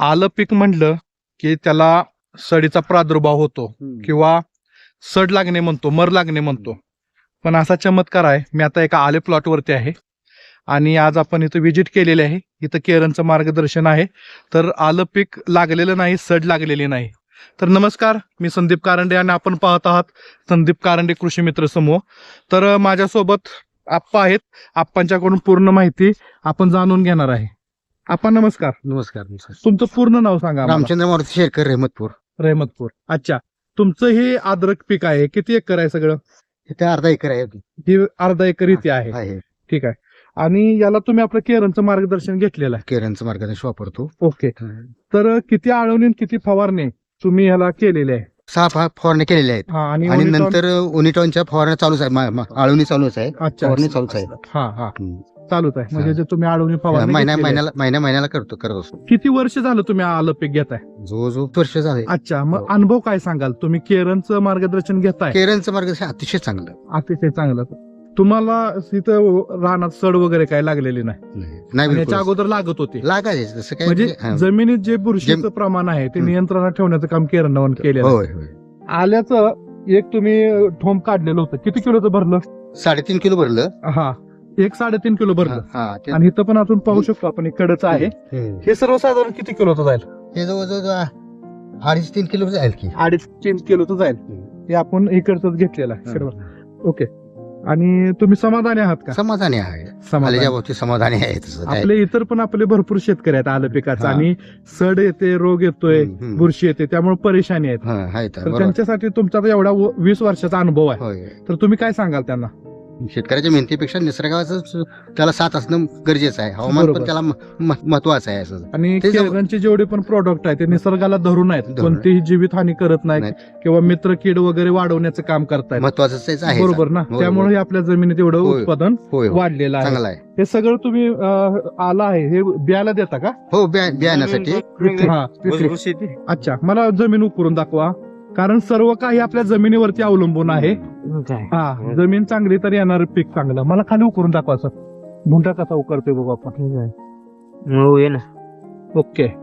आलं पीक म्हणलं की त्याला सडीचा प्रादुर्भाव होतो किंवा सड लागणे म्हणतो मर लागणे म्हणतो. पण असा चमत्कार आहे मी आता एका आले प्लॉटवरती आहे आणि आज आपण इथं व्हिजिट केलेली आहे. इथं केरनचं मार्गदर्शन आहे. तर आलं पीक लागलेलं नाही सड लागलेली नाही. तर नमस्कार मी संदीप कारंडे आणि आपण पाहत आहात संदीप कारंडे कृषी मित्र समूह. तर माझ्यासोबत आप्पा आहेत. आप्पांच्याकडून पूर्ण माहिती आपण जाणून घेणार आहे. आपण नमस्कार. नमस्कार नमस्कार. तुमचं पूर्ण नाव सांगा आम्हाला. रामचंद्र मारुती शेरकर रहमतपूर. रहमतपूर. अच्छा. तुमचं हे अद्रक पीक आहे किती एकर आहे सगळं? इथे अर्धा एकर आहे ही अर्धा एकर इथे आहे. आहे. ठीक आहे. आणि याला तुम्ही आपलं केरनचं मार्गदर्शन घेतलेलं आहे. केरनचं मार्गदर्शन वापरतो. ओके. तर किती आळवणी आणि किती फवारणी तुम्ही ह्याला केलेले आहे? सहा फा- फवारण्या केलेल्या आहेत. हा आणि नंतर उनिटॉनच्या फवारण्या चालूच आहे मा- मा- आळवणी चालूच आहे अच्छा. फवारणी चालूच आहे. हा हा. हम्म. चालूच आहे. म्हणजे हा. जे तुम्ही आळवणी फवारणी महिन्या घेतलेली आहे. महिन्याला महिन्या महिन्याला करतो करत असतो. किती वर्ष झालं तुम्ही आलं पीक घेताय? जो जो वर्ष झाले. अच्छा मग हो. अनुभव काय सांगाल? तुम्ही केरनचं मार्गदर्शन घेताय? केरनचं मार्गदर्शन अतिशय चांगलं. अतिशय चांगलं. तुम्हाला तिथं रानात सड वगैरे काय लागलेली नाही. नाही. आणि बिलकुल. याच्या अगोदर लागत होती. लागायचे म्हणजे हा. जमिनीत जे बुरशीचं प्रमाण आहे ते. नियंत्रणात ठेवण्याचं काम केरन केलेलं आहे. होय होय. आल्याचं एक तुम्ही ठोंब काढलेलं होतं. किती किलोचं भरलं? साडेतीन किलो भरलं. हा. एक साडेतीन किलो भरलं. हा ते- आणि इथं पण अजून पाहू शकतो आपण इकडचं आहे. हम्म. हे सर्वसाधारण किती किलोचं जाईल? हे जवळजवळ अडीच तीन किलो जाईल की. अडीच तीन किलोचं जाईल. हे. आपण इकडचंच घेतलेलं आहे इकडं. ओके. आणि तुम्ही समाधानी आहात का समाधानी आहे समाधानी. आल्याच्या बाबतीत समाधानी आहे तसं काय. आपले इतर पण आपले भरपूर शेतकरी आहेत आलं पिकाचं हा. आणि सड येते रोग येतोय हम्म, हम्म. बुरशी येते त्यामुळे परेशानी आहेत हा, आहे तर, तर बरोबर. त्यांच्यासाठी तुमचा आता एवढा व- वीस वर्षाचा अनुभव आहे होय तर तुम्ही काय सांगाल त्यांना शेतकऱ्याच्या मेहनतीपेक्षा निसर्गाचं त्याला साथ असणं गरजेचं आहे. हवामान बरोबर. पण त्याला महत्वाचं आहे असं. आणि ते जेवढे पण प्रोडक्ट आहेत ते निसर्गाला धरून आहेत. धरून कोणतीही जीवित हानी करत नाहीत नाही. किंवा मित्र कीड वगैरे वाढवण्याचं काम करतायत. महत्वाचं तेच आहे. बरोबर ना? त्यामुळे. हे आपल्या जमिनीत एवढं होय. उत्पादन होय. वाढलेलं आहे. चांगलं आहे. हे सगळं तुम्ही अं, आला आहे. हे बियाला देता का? हो बिया- बियाण्यासाठी. हा. अच्छा मला जमीन उकरून दाखवा. कारण सर्व काही आपल्या जमिनीवरती अवलंबून आहे. हा जमीन चांगली तर येणार पीक चांगलं. मला खाली उकरून दाखवा सर भुंटा कसा उकरतोय बघू आपण. ओके.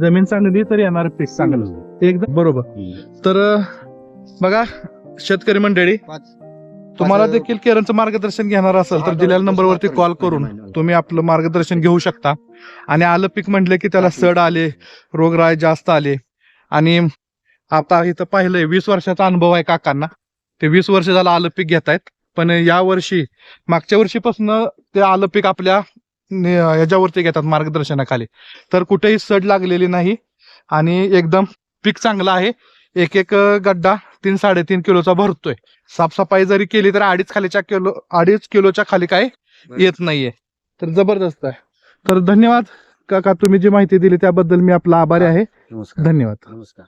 जमीन चांगली तर येणार पीक चांगलं. एकदम बरोबर. तर बघा शेतकरी मंडळी पाच- तुम्हाला देखील केरनचं मार्गदर्शन घेणार असेल तर दिलेल्या नंबरवरती कॉल करून तुम्ही आपलं मार्गदर्शन घेऊ शकता. आणि आलं पीक म्हटलं की त्याला सड आले रोगराई जास्त आले. आणि आता इथं पाहिलंय वीस वर्षाचा अनुभव आहे काकांना. ते वीस वर्ष झालं आलं पीक घेत आहेत पण या वर्षी मागच्या वर्षीपासून ते आलं पीक आपल्या ह्याच्यावरती घेतात मार्गदर्शनाखाली. तर कुठेही सड लागलेली नाही आणि एकदम पीक चांगलं आहे. एक एक गड्डा तीन साडेतीन किलोचा भरतोय. साफसफाई जरी केली तर अडीच खालीच्या किलो अडीच किलोच्या खाली काय येत नाहीये. तर जबरदस्त आहे. तर धन्यवाद काका तुम्ही जी माहिती दिली त्याबद्दल मी आपला आभारी आहे. धन्यवाद. नमस्कार.